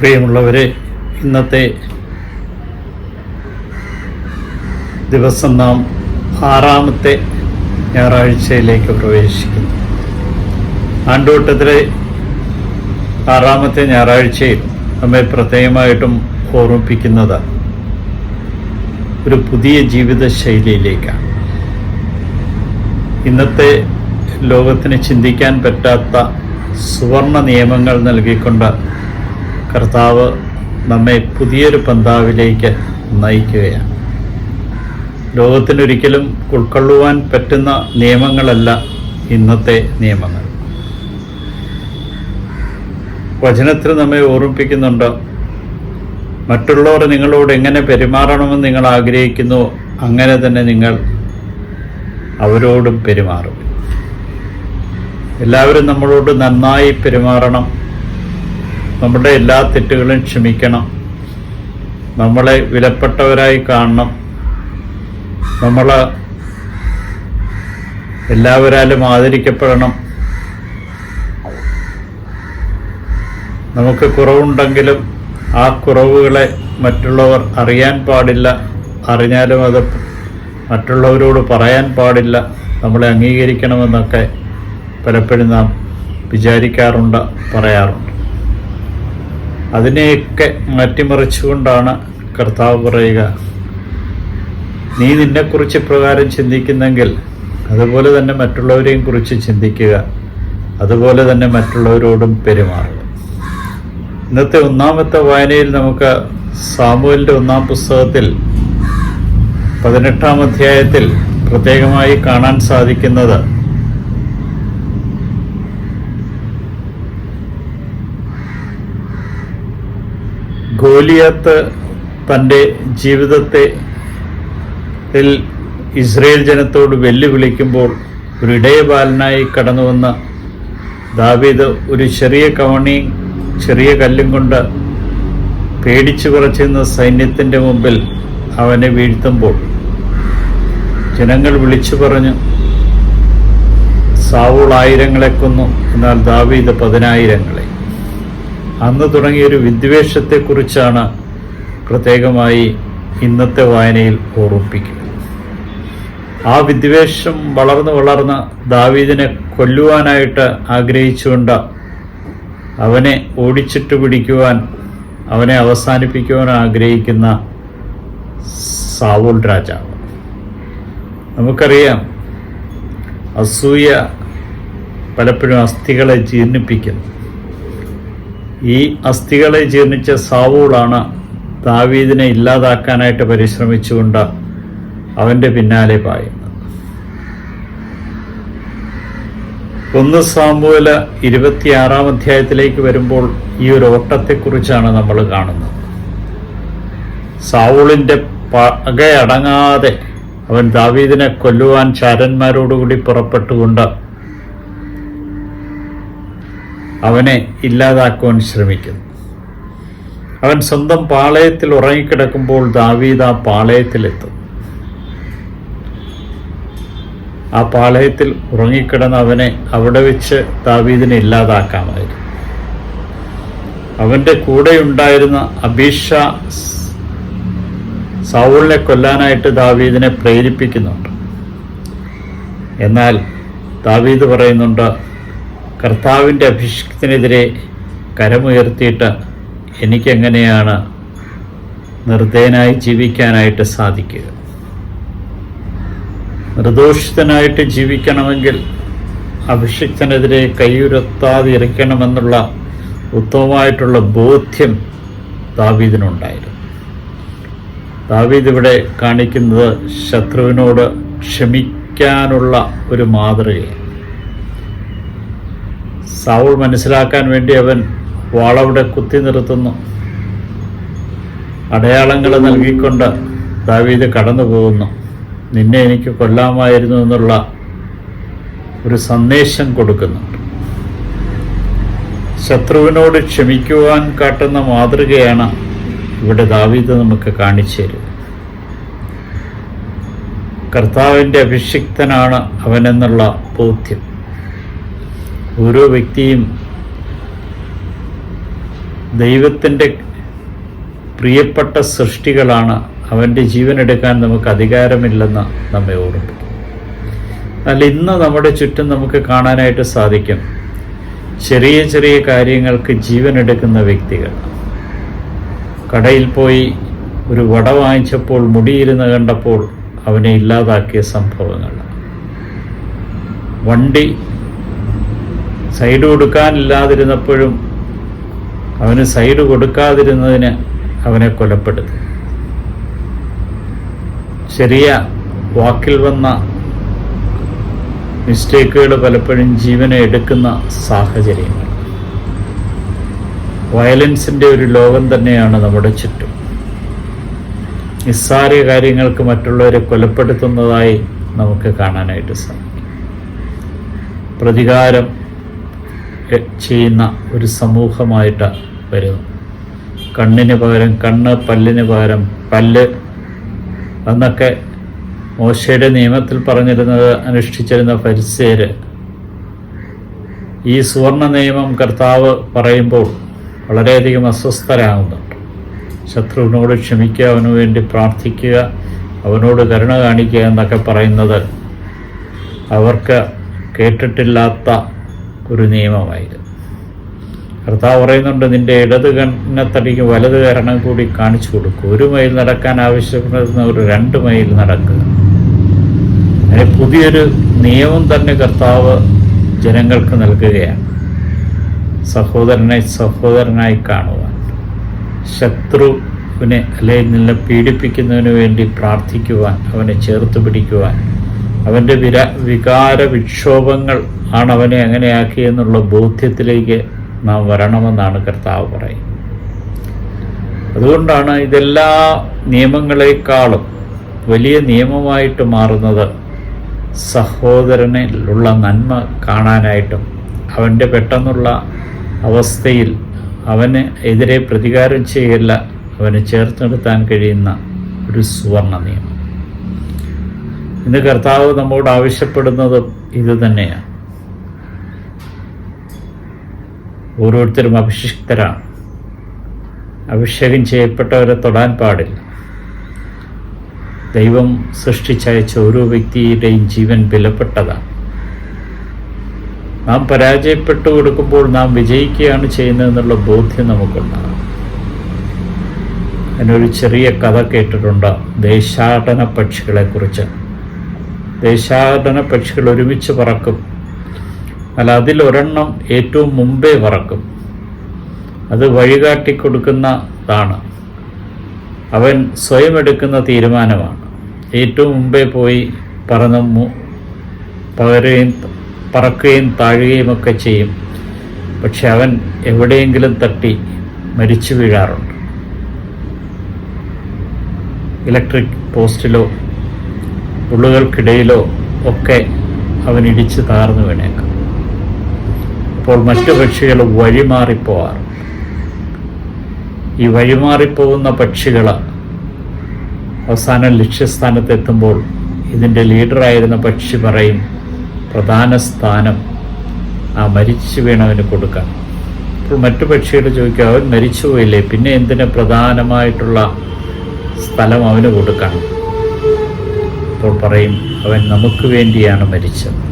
പ്രിയമുള്ളവരെ ഇന്നത്തെ ദിവസം നാം ആറാമത്തെ ഞായറാഴ്ചയിലേക്ക് പ്രവേശിക്കുന്നു. ആണ്ടോട്ടത്തിലെ ആറാമത്തെ ഞായറാഴ്ചയിൽ നമ്മെ പ്രത്യേകമായിട്ടും ഓർമ്മിപ്പിക്കുന്നത് ഒരു പുതിയ ജീവിത ശൈലിയിലേക്കാണ് ഇന്നത്തെ ലോകത്തിന് ചിന്തിക്കാൻ പറ്റാത്ത സുവർണ നിയമങ്ങൾ നൽകിക്കൊണ്ട് കർത്താവ് നമ്മെ പുതിയൊരു പന്താവിലേക്ക് നയിക്കുകയാണ്. ലോകത്തിനൊരിക്കലും ഉൾക്കൊള്ളുവാൻ പറ്റുന്ന നിയമങ്ങളല്ല ഇന്നത്തെ നിയമങ്ങൾ. വചനത്തിൽ നമ്മെ ഓർമ്മിപ്പിക്കുന്നുണ്ട് മറ്റുള്ളവർ നിങ്ങളോട് എങ്ങനെ പെരുമാറണമെന്ന് നിങ്ങൾ ആഗ്രഹിക്കുന്നു അങ്ങനെ തന്നെ നിങ്ങൾ അവരോടും പെരുമാറും. എല്ലാവരും നമ്മളോട് നന്നായി പെരുമാറണം നമ്മുടെ എല്ലാ തെറ്റുകളും ക്ഷമിക്കണം. നമ്മളെ വിലപ്പെട്ടവരായി കാണണം. നമ്മൾ എല്ലാവരാലും ആദരിക്കപ്പെടണം. നമുക്ക് കുറവുണ്ടെങ്കിലും ആ കുറവുകളെ മറ്റുള്ളവർ അറിയാൻ പാടില്ല. അറിഞ്ഞാലും അത് മറ്റുള്ളവരോട് പറയാൻ പാടില്ല. നമ്മളെ അംഗീകരിക്കണമെന്നൊക്കെ പലപ്പോഴും നാം വിചാരിക്കാറുണ്ട് പറയാറുണ്ട്. അതിനെയൊക്കെ മാറ്റിമറിച്ചുകൊണ്ടാണ് കർത്താവ് പറയുക നീ നിന്നെക്കുറിച്ച് പ്രകാരം ചിന്തിക്കുന്നെങ്കിൽ അതുപോലെ തന്നെ മറ്റുള്ളവരെയും കുറിച്ച് ചിന്തിക്കുക അതുപോലെ തന്നെ മറ്റുള്ളവരോടും പെരുമാറുക. ഇന്നത്തെ ഒന്നാമത്തെ വായനയിൽ നമുക്ക് സാമുവലിന്റെ ഒന്നാം പുസ്തകത്തിൽ പതിനെട്ടാം അധ്യായത്തിൽ പ്രത്യേകമായി കാണാൻ സാധിക്കുന്നത് ഗോലിയത്ത് തന്റെ ജീവിതത്തെ ഇസ്രയേൽ ജനത്തോട് വെല്ലുവിളിക്കുമ്പോൾ ഒരു ഇടയബാലനായി കടന്നു വന്ന ദാവീദ് ഒരു ചെറിയ കവണിയും ചെറിയ കല്ലും കൊണ്ട് പേടിച്ചു കുറച്ചിരുന്ന സൈന്യത്തിന്റെ മുമ്പിൽ അവനെ വീഴ്ത്തുമ്പോൾ ജനങ്ങൾ വിളിച്ചു പറഞ്ഞു സാവൂൾ ആയിരങ്ങളെ കൊന്നു എന്നാൽ ദാവീദ് പതിനായിരങ്ങളെ. അന്ന് തുടങ്ങിയൊരു വിദ്വേഷത്തെക്കുറിച്ചാണ് പ്രത്യേകമായി ഇന്നത്തെ വായനയിൽ ഓർമ്മിപ്പിക്കുന്നത്. ആ വിദ്വേഷം വളർന്ന് വളർന്ന് ദാവീദിനെ കൊല്ലുവാനായിട്ട് ആഗ്രഹിച്ചുകൊണ്ട് അവനെ ഓടിച്ചിട്ട് പിടിക്കുവാൻ അവനെ അവസാനിപ്പിക്കുവാൻ ആഗ്രഹിക്കുന്ന സാവൂൾ രാജാവ്. നമുക്കറിയാം അസൂയ പലപ്പോഴും അസ്ഥികളെ ജീർണിപ്പിക്കുന്നു. ഈ അസ്ഥികളെ ജീർണിച്ച സാവൂളാണ് ദാവീദിനെ ഇല്ലാതാക്കാനായിട്ട് പരിശ്രമിച്ചുകൊണ്ട് അവന്റെ പിന്നാലെ പായുന്നത്. ഒന്ന് സാമ്പുവല ഇരുപത്തിയാറാം അധ്യായത്തിലേക്ക് വരുമ്പോൾ ഈ ഒരു ഓട്ടത്തെക്കുറിച്ചാണ് നമ്മൾ കാണുന്നത്. സാവൂളിന്റെ പകയടങ്ങാതെ അവൻ ദാവീദിനെ കൊല്ലുവാൻ ചാരന്മാരോടുകൂടി പുറപ്പെട്ടുകൊണ്ട് അവനെ ഇല്ലാതാക്കുവാൻ ശ്രമിക്കുന്നു അവൻ സ്വന്തം പാളയത്തിൽ ഉറങ്ങിക്കിടക്കുമ്പോൾ ദാവീദ് ആ പാളയത്തിലെത്തും. ആ പാളയത്തിൽ ഉറങ്ങിക്കിടന്ന അവനെ അവിടെ വെച്ച് ദാവീദിനെ ഇല്ലാതാക്കാമായിരുന്നു. അവന്റെ കൂടെ ഉണ്ടായിരുന്ന അബീഷ സൗളിനെ കൊല്ലാനായിട്ട് ദാവീദിനെ പ്രേരിപ്പിക്കുന്നുണ്ട്. എന്നാൽ ദാവീദ് പറയുന്നുണ്ട് കർത്താവിന്റെ അഭിഷേകത്തിനെതിരെ കരമുയർത്തിയിട്ട് എനിക്കെങ്ങനെയാണ് നിർദ്ദയനായി ജീവിക്കാനായിട്ട് സാധിക്കുക? നിർദോഷിതനായിട്ട് ജീവിക്കണമെങ്കിൽ അഭിഷിക്തനെതിരെ കൈയുരത്താതിരിക്കണമെന്നുള്ള ഉത്തമമായിട്ടുള്ള ബോധ്യം ദാവീദിനുണ്ടായിരുന്നു. ദാവീദ് ഇവിടെ കാണിക്കുന്നത് ശത്രുവിനോട് ക്ഷമിക്കാനുള്ള ഒരു മാതൃകയാണ്. സാവൂൾ മനസ്സിലാക്കാൻ വേണ്ടി അവൻ വാളവിടെ കുത്തി നിർത്തുന്നു. അടയാളങ്ങൾ നൽകിക്കൊണ്ട് ദാവീദ് കടന്നു പോകുന്നു നിന്നെ എനിക്ക് കൊല്ലാമായിരുന്നു എന്നുള്ള ഒരു സന്ദേശം കൊടുക്കുന്നു. ശത്രുവിനോട് ക്ഷമിക്കുവാൻ കാട്ടുന്ന മാതൃകയാണ് ഇവിടെ ദാവീദ് നമുക്ക് കാണിച്ചു തരുക കർത്താവിന്റെ അഭിഷിക്തനാണ് അവനെന്നുള്ള ബോധ്യം. ഓരോ വ്യക്തിയും ദൈവത്തിന്റെ പ്രിയപ്പെട്ട സൃഷ്ടികളാണ്. അവന്റെ ജീവനെടുക്കാൻ നമുക്ക് അധികാരമില്ലെന്ന് നമ്മെ ഓർമ്മിപ്പിക്കും എന്നാൽ ഇന്ന് നമ്മുടെ ചുറ്റും നമുക്ക് കാണാനായിട്ട് സാധിക്കും ചെറിയ ചെറിയ കാര്യങ്ങൾക്ക് ജീവൻ എടുക്കുന്ന വ്യക്തികൾ. കടയിൽ പോയി ഒരു വട വാങ്ങിച്ചപ്പോൾ മുടിയിരുന്ന് കണ്ടപ്പോൾ അവനെ ഇല്ലാതാക്കിയ സംഭവങ്ങൾ. വണ്ടി സൈഡ് കൊടുക്കാനില്ലാതിരുന്നപ്പോഴും അവന് സൈഡ് കൊടുക്കാതിരുന്നതിന് അവനെ കൊലപ്പെടുത്തി. ചെറിയ വാക്കിൽ വന്ന മിസ്റ്റേക്കുകൾ പലപ്പോഴും ജീവനെ എടുക്കുന്ന സാഹചര്യങ്ങൾ. വയലൻസിന്റെ ഒരു ലോകം തന്നെയാണ് നമ്മുടെ ചുറ്റും. നിസ്സാര കാര്യങ്ങൾക്ക് മറ്റുള്ളവരെ കൊലപ്പെടുത്തുന്നതായി നമുക്ക് കാണാനായിട്ട് സാധിക്കും. പ്രതികാരം ചെയ്യുന്ന ഒരു സമൂഹമായിട്ട് വരുന്നു. കണ്ണിന് പകരം കണ്ണ് പല്ലിന് പകരം പല്ല് എന്നൊക്കെ മോശയുടെ നിയമത്തിൽ പറഞ്ഞിരുന്നത് അനുഷ്ഠിച്ചിരുന്ന പരിസേര് ഈ സുവർണ നിയമം കർത്താവ് പറയുമ്പോൾ വളരെയധികം അസ്വസ്ഥരാകുന്നുണ്ട് ശത്രുവിനോട് ക്ഷമിക്കുക അവനു വേണ്ടി പ്രാർത്ഥിക്കുക അവനോട് കരുണ കാണിക്കുക എന്നൊക്കെ പറയുന്നത് അവർക്ക് കേട്ടിട്ടില്ലാത്ത ഒരു നിയമമായിരുന്നു. കർത്താവ് പറയുന്നുണ്ട് നിന്റെ ഇടത് കണ്ണത്തടിക്ക് വലത് കരണം കൂടി കാണിച്ചു കൊടുക്കും. ഒരു മൈൽ നടക്കാൻ ആവശ്യപ്പെടുന്ന ഒരു രണ്ട് മൈൽ നടക്കുക. അങ്ങനെ പുതിയൊരു നിയമം തന്നെ കർത്താവ് ജനങ്ങൾക്ക് നൽകുകയാണ്. സഹോദരനെ സഹോദരനായി കാണുവാൻ. ശത്രുവിനെ അല്ലെങ്കിൽ നിന്നെ പീഡിപ്പിക്കുന്നതിന് വേണ്ടി പ്രാർത്ഥിക്കുവാൻ അവനെ ചേർത്ത് പിടിക്കുവാൻ. അവന്റെ വിര വികാര വിക്ഷോഭങ്ങൾ ആണ് അവനെ അങ്ങനെയാക്കിയെന്നുള്ള ബോധ്യത്തിലേക്ക് നാം വരണമെന്നാണ് കർത്താവ് പറയുന്നത്. അതുകൊണ്ടാണ് ഇതെല്ലാ നിയമങ്ങളെക്കാളും വലിയ നിയമമായിട്ട് മാറുന്നത് സഹോദരനിലുള്ള നന്മ കാണാനായിട്ടും അവന്റെ പെട്ടെന്നുള്ള അവസ്ഥയിൽ അവന് എതിരെ പ്രതികാരം ചെയ്യല്ല അവന് ചേർത്ത് നിർത്താൻ കഴിയുന്ന ഒരു സുവർണ നിയമം. ഇന്ന് കർത്താവ് നമ്മോട് ആവശ്യപ്പെടുന്നതും ഇത് തന്നെയാണ്. ഓരോരുത്തരും അഭിഷിക്തരാണ്. അഭിഷേകം ചെയ്യപ്പെട്ടവരെ തൊടാൻ പാടില്ല. ദൈവം സൃഷ്ടിച്ചയച്ച ഓരോ വ്യക്തിയുടെയും ജീവൻ വിലപ്പെട്ടതാണ്. നാം പരാജയപ്പെട്ടു കൊടുക്കുമ്പോൾ നാം വിജയിക്കുകയാണ് ചെയ്യുന്നതെന്നുള്ള ബോധ്യം നമുക്കുണ്ടാകും. അതിനൊരു ചെറിയ കഥ കേട്ടിട്ടുണ്ട്? ദേശാടന പക്ഷികളെക്കുറിച്ച്. ദേശാടന പക്ഷികൾ ഒരുമിച്ച് പറക്കും. അല്ല അതിലൊരെണ്ണം ഏറ്റവും മുമ്പേ പറക്കും. അത് വഴികാട്ടി കൊടുക്കുന്നതാണ് അവൻ സ്വയം എടുക്കുന്ന തീരുമാനമാണ്. ഏറ്റവും മുമ്പേ പോയി പറന്ന് പകരുകയും പറക്കുകയും താഴുകയും ഒക്കെ ചെയ്യും. പക്ഷെ അവൻ എവിടെയെങ്കിലും തട്ടി മരിച്ചു വീഴാറുണ്ട്. ഇലക്ട്രിക് പോസ്റ്റിലോ ഉള്ളുകൾക്കിടയിലോ ഒക്കെ അവൻ ഇടിച്ച് താർന്നു വീണേക്കാം. അപ്പോൾ മറ്റു പക്ഷികൾ വഴിമാറിപ്പോവാറുണ്ട് ഈ വഴിമാറിപ്പോകുന്ന പക്ഷികൾ അവസാനം ലക്ഷ്യസ്ഥാനത്തെത്തുമ്പോൾ ഇതിന്റെ ലീഡറായിരുന്ന പക്ഷി പറയും പ്രധാന സ്ഥാനം ആ മരിച്ചു വീണവന് കൊടുക്കാം അപ്പോൾ മറ്റു പക്ഷികൾ ചോദിക്കുക അവൻ മരിച്ചു പോയില്ലേ? പിന്നെ എന്തിന് പ്രധാനമായിട്ടുള്ള സ്ഥലം അവന് കൊടുക്കണം അപ്പോൾ പറയും അവൻ നമുക്ക് വേണ്ടിയാണ് മരിച്ചത്.